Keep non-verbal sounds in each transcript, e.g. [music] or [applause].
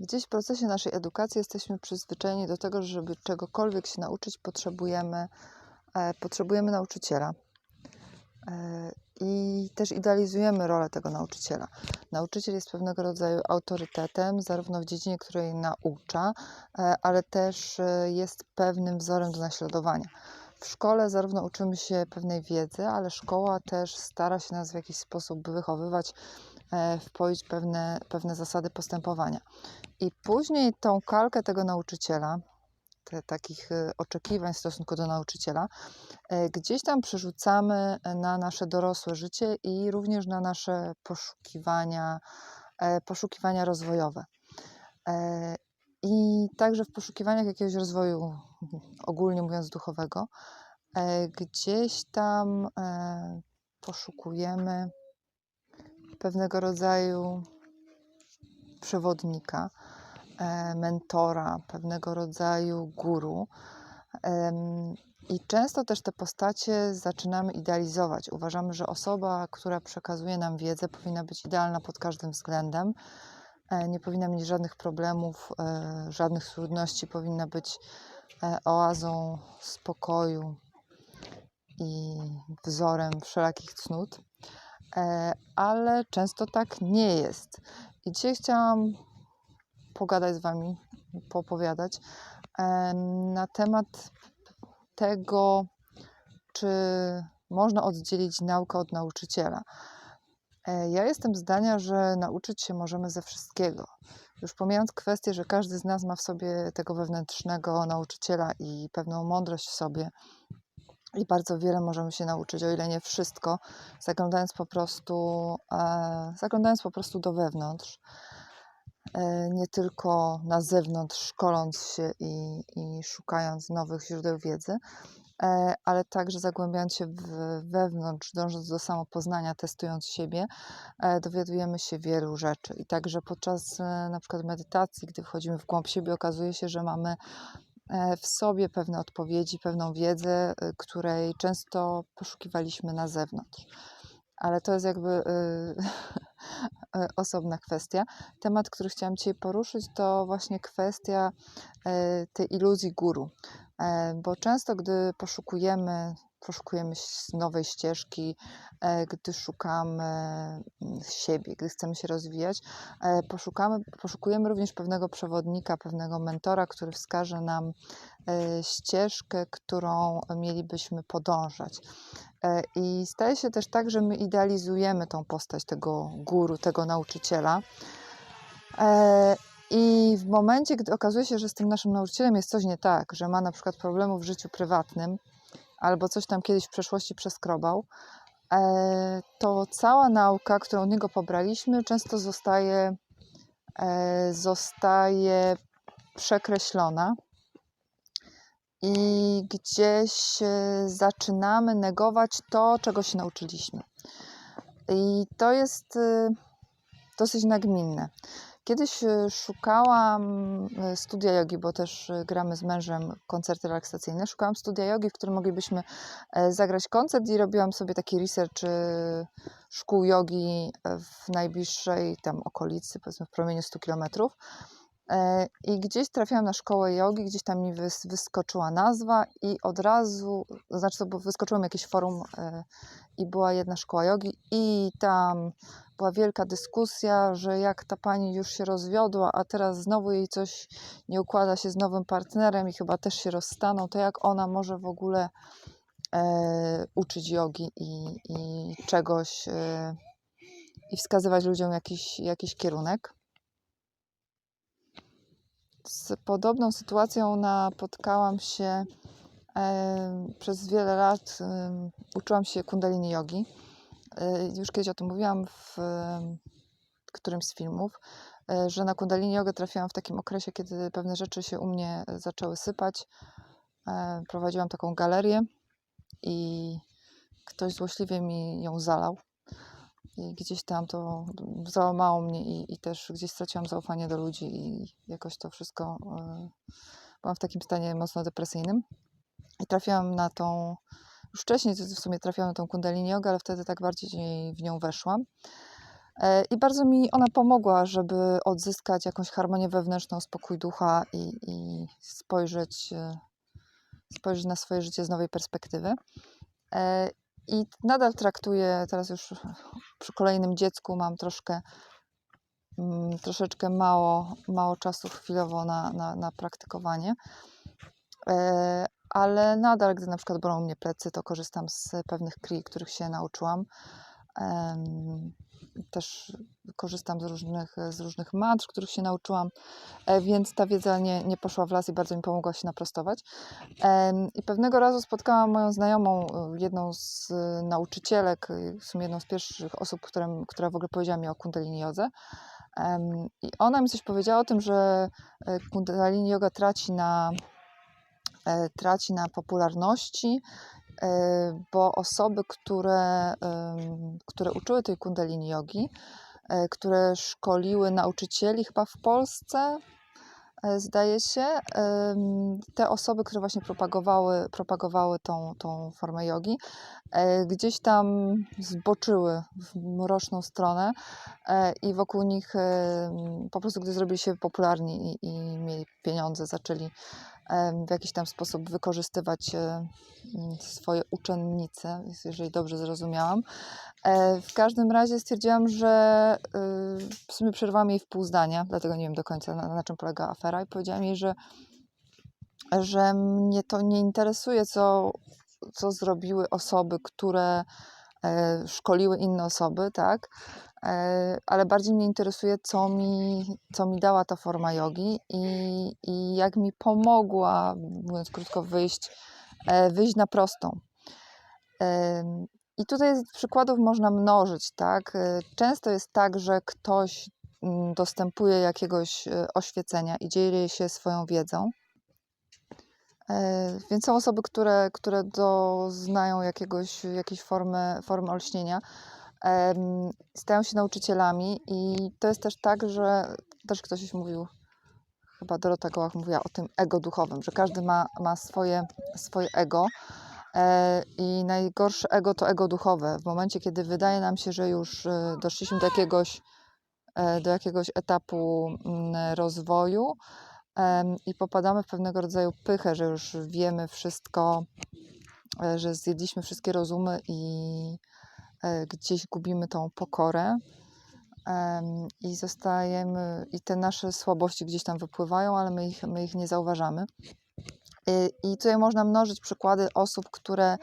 Gdzieś w procesie naszej edukacji jesteśmy przyzwyczajeni do tego, że żeby czegokolwiek się nauczyć, potrzebujemy, e, potrzebujemy nauczyciela. E, I też idealizujemy rolę tego nauczyciela. Nauczyciel jest pewnego rodzaju autorytetem, zarówno w dziedzinie, której naucza, e, ale też e, jest pewnym wzorem do naśladowania. W szkole zarówno uczymy się pewnej wiedzy, ale szkoła też stara się nas w jakiś sposób wychowywać, e, wpoić pewne, pewne zasady postępowania. I później tą kalkę tego nauczyciela, te, takich e, oczekiwań w stosunku do nauczyciela, e, gdzieś tam przerzucamy na nasze dorosłe życie i również na nasze poszukiwania, e, poszukiwania rozwojowe. E, I także w poszukiwaniach jakiegoś rozwoju, ogólnie mówiąc, duchowego, gdzieś tam poszukujemy pewnego rodzaju przewodnika, mentora, pewnego rodzaju guru. I często też te postacie zaczynamy idealizować. Uważamy, że osoba, która przekazuje nam wiedzę, powinna być idealna pod każdym względem. e, Nie powinna mieć żadnych problemów, e, żadnych trudności, powinna być e, oazą spokoju i wzorem wszelakich cnót. E, Ale często tak nie jest. I dzisiaj chciałam pogadać z Wami, poopowiadać e, na temat tego, czy można oddzielić naukę od nauczyciela. E, Ja jestem zdania, że nauczyć się możemy ze wszystkiego. Już pomijając kwestię, że każdy z nas ma w sobie tego wewnętrznego nauczyciela i pewną mądrość w sobie, i bardzo wiele możemy się nauczyć, o ile nie wszystko, zaglądając po prostu, e, zaglądając po prostu do wewnątrz nie tylko na zewnątrz, szkoląc się i, i szukając nowych źródeł wiedzy, e, ale także zagłębiając się w, wewnątrz, dążąc do samopoznania, testując siebie, e, dowiadujemy się wielu rzeczy. I także podczas e, na przykład medytacji, gdy wchodzimy w głąb siebie, okazuje się, że mamy e, w sobie pewne odpowiedzi, pewną wiedzę, e, której często poszukiwaliśmy na zewnątrz. Ale to jest jakby y, [laughs] e, osobna kwestia. Temat, który chciałam dzisiaj poruszyć, to właśnie kwestia e, tej iluzji guru. E, Bo często, gdy poszukujemy, poszukujemy nowej ścieżki, gdy szukamy mm, siebie, gdy chcemy się rozwijać, poszukamy, poszukujemy również pewnego przewodnika, pewnego mentora, który wskaże nam ścieżkę, którą mielibyśmy podążać. E, I staje się też tak, że my idealizujemy tą postać tego guru, tego nauczyciela. E, I w momencie, gdy okazuje się, że z tym naszym nauczycielem jest coś nie tak, że ma na przykład problemów w życiu prywatnym, albo coś tam kiedyś w przeszłości przeskrobał, e, to cała nauka, którą od niego pobraliśmy, często zostaje, zostaje przekreślona i gdzieś e, zaczynamy negować to, czego się nauczyliśmy. I to jest e, dosyć nagminne. Kiedyś e, szukałam studia jogi, bo też gramy z mężem koncerty relaksacyjne. Szukałam studia jogi, w którym moglibyśmy zagrać koncert i robiłam sobie taki research szkół jogi w najbliższej tam okolicy, powiedzmy w promieniu 100 kilometrów. E, I gdzieś trafiłam na szkołę jogi, gdzieś tam mi wys, wyskoczyła nazwa i od razu, znaczy to wyskoczyło jakieś forum e, i była jedna szkoła jogi i tam była wielka dyskusja, że jak ta pani już się rozwiodła, a teraz znowu jej coś nie układa się z nowym partnerem i chyba też się rozstaną, to jak ona może w ogóle e, uczyć jogi i, i czegoś e, i wskazywać ludziom jakiś, jakiś kierunek. Z podobną sytuacją napotkałam się e, przez wiele lat. E, uczyłam się kundalini jogi. E, już kiedyś o tym mówiłam w którymś z filmów, że na kundalini jogę trafiłam w takim okresie, kiedy pewne rzeczy się u mnie zaczęły sypać. Prowadziłam taką galerię i ktoś złośliwie mi ją zalał. I gdzieś tam to załamało mnie i, i też gdzieś straciłam zaufanie do ludzi i jakoś to wszystko e, byłam w takim stanie mocno depresyjnym. I trafiłam na tą, już wcześniej w sumie trafiłam na tą kundalini jogę, ale wtedy tak bardziej w nią weszłam. E, I bardzo mi ona pomogła, żeby odzyskać jakąś harmonię wewnętrzną, spokój ducha i, i spojrzeć, e, spojrzeć na swoje życie z nowej perspektywy. I nadal traktuję, teraz już przy kolejnym dziecku mam troszkę, mm, troszeczkę mało, mało czasu chwilowo na, na, na praktykowanie. E, ale nadal, gdy na przykład bolą mnie plecy, to korzystam z pewnych kri, których się nauczyłam. Też korzystam z różnych, z różnych mantr, których się nauczyłam, e, więc ta wiedza nie, nie poszła w las i bardzo mi pomogła się naprostować. I pewnego razu spotkałam moją znajomą, e, jedną z nauczycielek, e, w sumie jedną z pierwszych osób, którym, która w ogóle powiedziała mi o kundalini jodze. I ona mi coś powiedziała o tym, że kundalini yoga traci na, traci na popularności, bo osoby, które, em, które uczyły tej kundalini jogi, e, które szkoliły nauczycieli chyba w Polsce, zdaje się, te osoby, które właśnie propagowały, propagowały tą, tą formę jogi, gdzieś tam zboczyły w mroczną stronę i wokół nich po prostu, gdy zrobili się popularni i, i mieli pieniądze, zaczęli w jakiś tam sposób wykorzystywać e, swoje uczennice, jeżeli dobrze zrozumiałam. E, W każdym razie stwierdziłam, że y, w sumie przerwałam jej w pół zdania, dlatego nie wiem do końca na, na czym polega afera i powiedziałam jej, że, że mnie to nie interesuje, co, co zrobiły osoby, które e, szkoliły inne osoby, tak? E, Ale bardziej mnie interesuje, co mi, co mi dała ta forma jogi i, i jak mi pomogła, mówiąc krótko, wyjść, e, wyjść na prostą. I tutaj przykładów można mnożyć, tak? E, Często jest tak, że ktoś mm, dostępuje jakiegoś oświecenia i dzieli się swoją wiedzą. Więc są osoby, które, które doznają jakiegoś, jakiejś formy, formy olśnienia, stają się nauczycielami i to jest też tak, że też ktoś mówił, chyba Dorota Gołach mówiła o tym ego duchowym, że każdy ma, ma swoje, swoje ego. E, I najgorsze ego to ego duchowe. W momencie, kiedy wydaje nam się, że już e, doszliśmy do jakiegoś, e, do jakiegoś etapu mm, rozwoju i popadamy w pewnego rodzaju pychę, że już wiemy wszystko, że zjedliśmy wszystkie rozumy i gdzieś gubimy tą pokorę. I zostajemy, i te nasze słabości gdzieś tam wypływają, ale my ich, my ich nie zauważamy. Y, I tutaj można mnożyć przykłady osób, które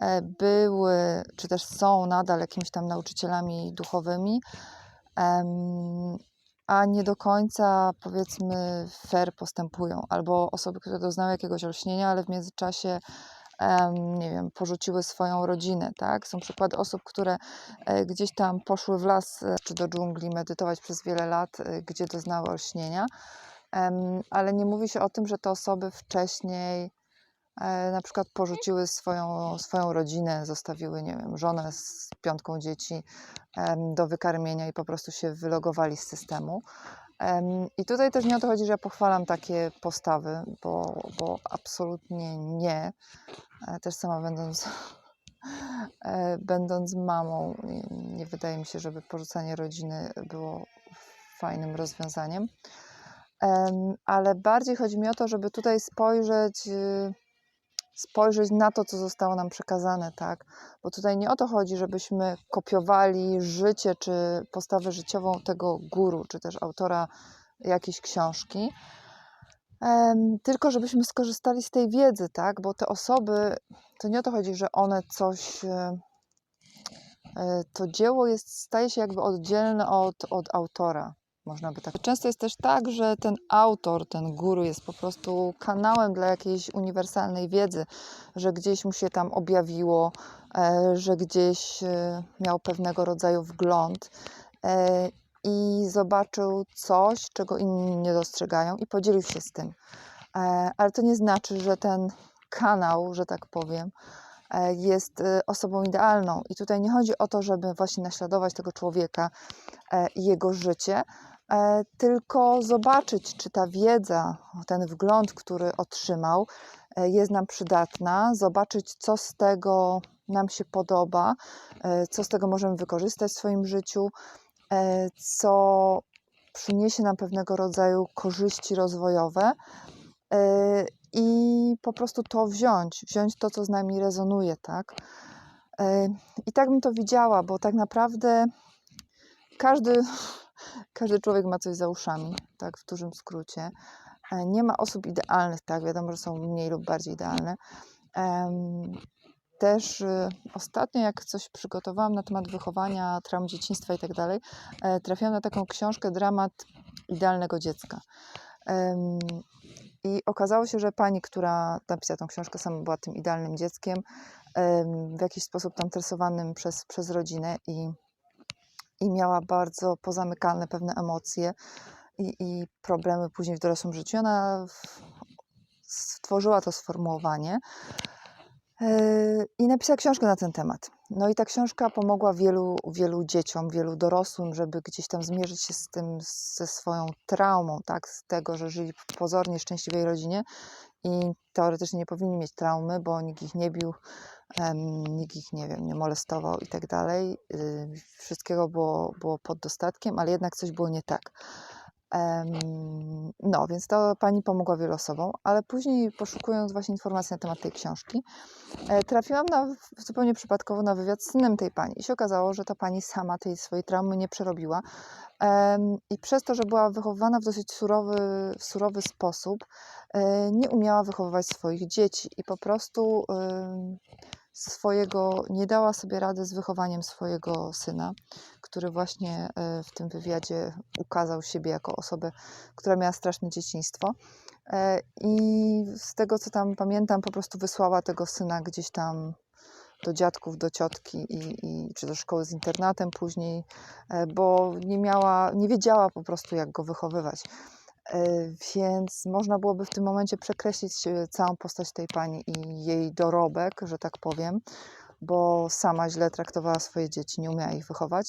e, były, czy też są nadal jakimiś tam nauczycielami duchowymi, a nie do końca, powiedzmy, fair postępują. Albo osoby, które doznały jakiegoś olśnienia, ale w międzyczasie, nie wiem, porzuciły swoją rodzinę, tak? Są przykłady osób, które e, gdzieś tam poszły w las e, czy do dżungli medytować przez wiele lat, e, gdzie doznały olśnienia. Ale nie mówi się o tym, że te osoby wcześniej na przykład porzuciły swoją, swoją rodzinę, zostawiły, nie wiem, żonę z piątką dzieci do wykarmienia i po prostu się wylogowali z systemu. I tutaj też nie o to chodzi, że ja pochwalam takie postawy, bo, bo absolutnie nie. E, Też sama będąc, [laughs] e, będąc mamą, nie, wydaje mi się, żeby porzucanie rodziny było fajnym rozwiązaniem. Em, ale bardziej chodzi mi o to, żeby tutaj spojrzeć, y, spojrzeć na to, co zostało nam przekazane, tak? Bo tutaj nie o to chodzi, żebyśmy kopiowali życie czy postawę życiową tego guru, czy też autora jakiejś książki, tylko żebyśmy skorzystali z tej wiedzy, tak? Bo te osoby, to nie o to chodzi, że one coś. e, e, To dzieło jest, staje się jakby oddzielne od, od autora można by tak. Często jest też tak, że ten autor, ten guru jest po prostu kanałem dla jakiejś uniwersalnej wiedzy, że gdzieś mu się tam objawiło, e, że gdzieś e, miał pewnego rodzaju wgląd e, i zobaczył coś, czego inni nie dostrzegają i podzielił się z tym. Ale to nie znaczy, że ten kanał, że tak powiem, jest osobą idealną. I tutaj nie chodzi o to, żeby właśnie naśladować tego człowieka i jego życie, tylko zobaczyć, czy ta wiedza, ten wgląd, który otrzymał, e, jest nam przydatna, zobaczyć, co z tego nam się podoba, e, co z tego możemy wykorzystać w swoim życiu, e, co przyniesie nam pewnego rodzaju korzyści rozwojowe e, i po prostu to wziąć, wziąć to, co z nami rezonuje, tak? E, I tak bym to widziała, bo tak naprawdę każdy, każdy człowiek ma coś za uszami, tak w dużym skrócie. E, Nie ma osób idealnych, tak? Wiadomo, że są mniej lub bardziej idealne. Też y, ostatnio, jak coś przygotowałam na temat wychowania, traum dzieciństwa i tak dalej, e, trafiłam na taką książkę Dramat idealnego dziecka. I okazało się, że pani, która napisała tą książkę, sama była tym idealnym dzieckiem, em, w jakiś sposób tam tresowanym przez, przez rodzinę i, i miała bardzo pozamykane pewne emocje i, i problemy później w dorosłym życiu. Ona stworzyła to sformułowanie Yy, i napisała książkę na ten temat. No i ta książka pomogła wielu, wielu dzieciom, wielu dorosłym, żeby gdzieś tam zmierzyć się z tym, ze swoją traumą, tak, z tego, że żyli w pozornie szczęśliwej rodzinie i teoretycznie nie powinni mieć traumy, bo nikt ich nie bił, nikt ich, nie wiem, nie molestował i tak dalej. Yy, Wszystkiego było, było pod dostatkiem, ale jednak coś było nie tak. No, więc to pani pomogła wielu osobom, ale później poszukując właśnie informacji na temat tej książki, e, trafiłam na, zupełnie przypadkowo na wywiad z synem tej pani. I się okazało, że ta pani sama tej swojej traumy nie przerobiła. I przez to, że była wychowywana w dosyć surowy, surowy sposób, e, nie umiała wychowywać swoich dzieci. I po prostu swojego, nie dała sobie rady z wychowaniem swojego syna, który właśnie e, w tym wywiadzie ukazał siebie jako osobę, która miała straszne dzieciństwo. E, I z tego, co tam pamiętam, po prostu wysłała tego syna gdzieś tam do dziadków, do ciotki i, i, czy do szkoły z internatem później, e, bo nie miała, nie wiedziała po prostu, jak go wychowywać. E, Więc można byłoby w tym momencie przekreślić e, całą postać tej pani i jej dorobek, że tak powiem, bo sama źle traktowała swoje dzieci, nie umiała ich wychować.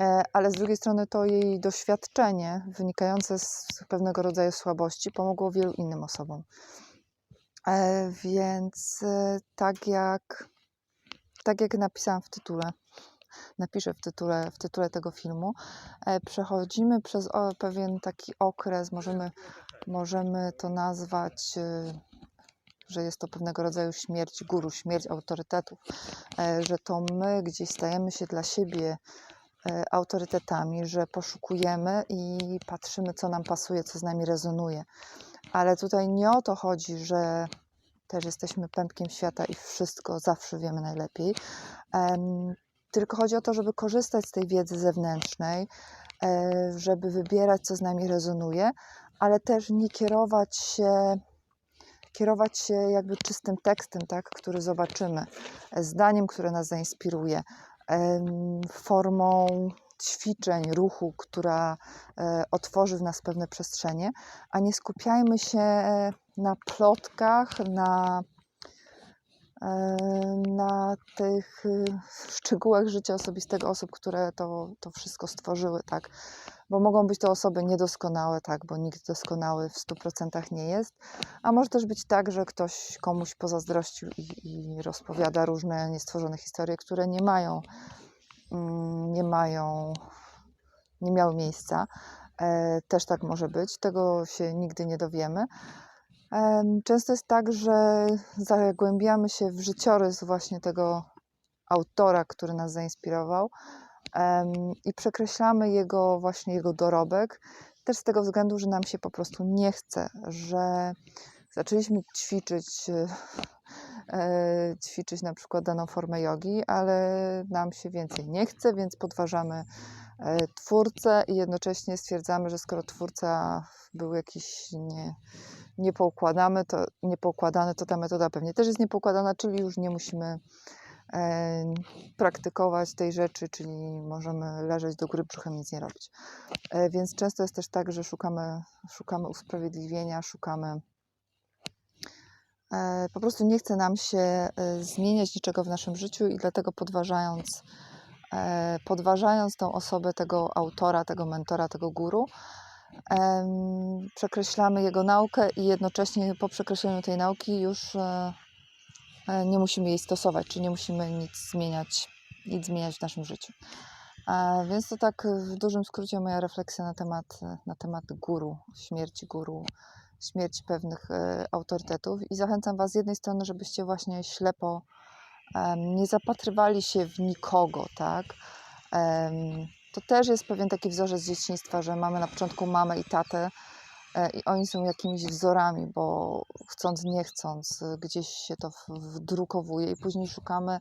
E, Ale z drugiej strony to jej doświadczenie wynikające z pewnego rodzaju słabości pomogło wielu innym osobom. Więc tak jak, tak jak napisałam w tytule, napiszę w tytule, w tytule tego filmu, e, przechodzimy przez pewien taki okres, możemy, możemy to nazwać, e, że jest to pewnego rodzaju śmierć guru, śmierć autorytetów, e, że to my gdzieś stajemy się dla siebie autorytetami, że poszukujemy i patrzymy, co nam pasuje, co z nami rezonuje. Ale tutaj nie o to chodzi, że też jesteśmy pępkiem świata i wszystko zawsze wiemy najlepiej. Tylko chodzi o to, żeby korzystać z tej wiedzy zewnętrznej, e, żeby wybierać, co z nami rezonuje, ale też nie kierować się, kierować się jakby czystym tekstem, tak, który zobaczymy, e, zdaniem, które nas zainspiruje, formą ćwiczeń, ruchu, która e, otworzy w nas pewne przestrzenie, a nie skupiajmy się na plotkach, na, na tych y, szczegółach życia osobistego osób, które to, to wszystko stworzyły, tak? Bo mogą być to osoby niedoskonałe, tak? Bo nikt doskonały w 100% nie jest. A może też być tak, że ktoś komuś pozazdrościł i, i rozpowiada różne niestworzone historie, które nie mają, mm, nie mają, nie miały miejsca. E, Też tak może być. Tego się nigdy nie dowiemy. Często jest tak, że zagłębiamy się w życiorys właśnie tego autora, który nas zainspirował i przekreślamy jego właśnie jego dorobek, też z tego względu, że nam się po prostu nie chce, że zaczęliśmy ćwiczyć, e, ćwiczyć na przykład daną formę jogi, ale nam się więcej nie chce, więc podważamy twórcę i jednocześnie stwierdzamy, że skoro twórca był jakiś nie, niepoukładany, to, niepoukładany, to ta metoda pewnie też jest niepoukładana, czyli już nie musimy e, praktykować tej rzeczy, czyli możemy leżeć do góry brzuchem nic nie robić. E, więc często jest też tak, że szukamy, szukamy usprawiedliwienia, szukamy e, po prostu nie chce nam się e, zmieniać niczego w naszym życiu i dlatego podważając, e, podważając tą osobę, tego autora, tego mentora, tego guru, przekreślamy jego naukę i jednocześnie po przekreśleniu tej nauki już e, e, nie musimy jej stosować, czy nie musimy nic zmieniać, nic zmieniać w naszym życiu. Więc to tak w dużym skrócie moja refleksja na temat, na temat guru, śmierci guru, śmierci pewnych e, autorytetów. I zachęcam Was z jednej strony, żebyście właśnie ślepo nie zapatrywali się w nikogo, tak? To też jest pewien taki wzorzec z dzieciństwa, że mamy na początku mamę i tatę e, i oni są jakimiś wzorami, bo chcąc, nie chcąc, e, gdzieś się to wdrukowuje i później szukamy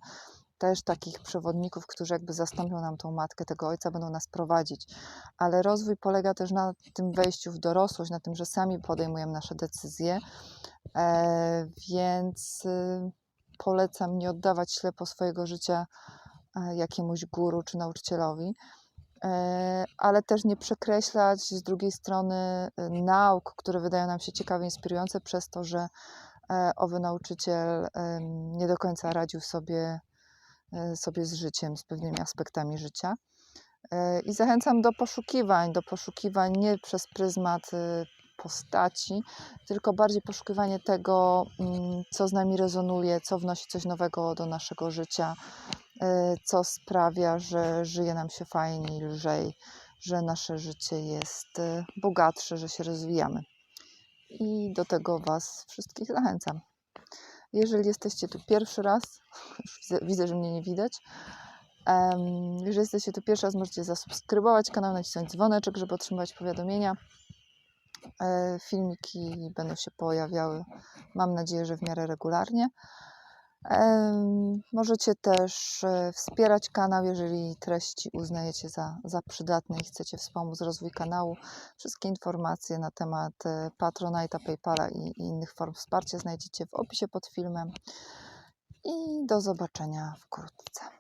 też takich przewodników, którzy jakby zastąpią nam tą matkę, tego ojca, będą nas prowadzić. Ale rozwój polega też na tym wejściu w dorosłość, na tym, że sami podejmujemy nasze decyzje, e, więc y, polecam nie oddawać ślepo swojego życia e, jakiemuś guru czy nauczycielowi, e, ale też nie przekreślać z drugiej strony y, nauk, które wydają nam się ciekawe, inspirujące, przez to, że e, owy nauczyciel nie do końca radził sobie, e, sobie z życiem, z pewnymi aspektami życia. E, I zachęcam do poszukiwań, do poszukiwań nie przez pryzmat y, postaci, tylko bardziej poszukiwanie tego, mm, co z nami rezonuje, co wnosi coś nowego do naszego życia, e, co sprawia, że żyje nam się fajniej, lżej, że nasze życie jest e, bogatsze, że się rozwijamy. I do tego Was wszystkich zachęcam. Jeżeli jesteście tu pierwszy raz, [laughs] widzę, widzę że mnie nie widać, jeżeli jesteście tu pierwszy raz, możecie zasubskrybować kanał, nacisnąć dzwoneczek, żeby otrzymywać powiadomienia. E, Filmiki będą się pojawiały, mam nadzieję, że w miarę regularnie. Możecie też e, wspierać kanał, jeżeli treści uznajecie za, za przydatne i chcecie wspomóc rozwój kanału. Wszystkie informacje na temat e, Patronite'a, Paypala i, i innych form wsparcia znajdziecie w opisie pod filmem. I do zobaczenia wkrótce.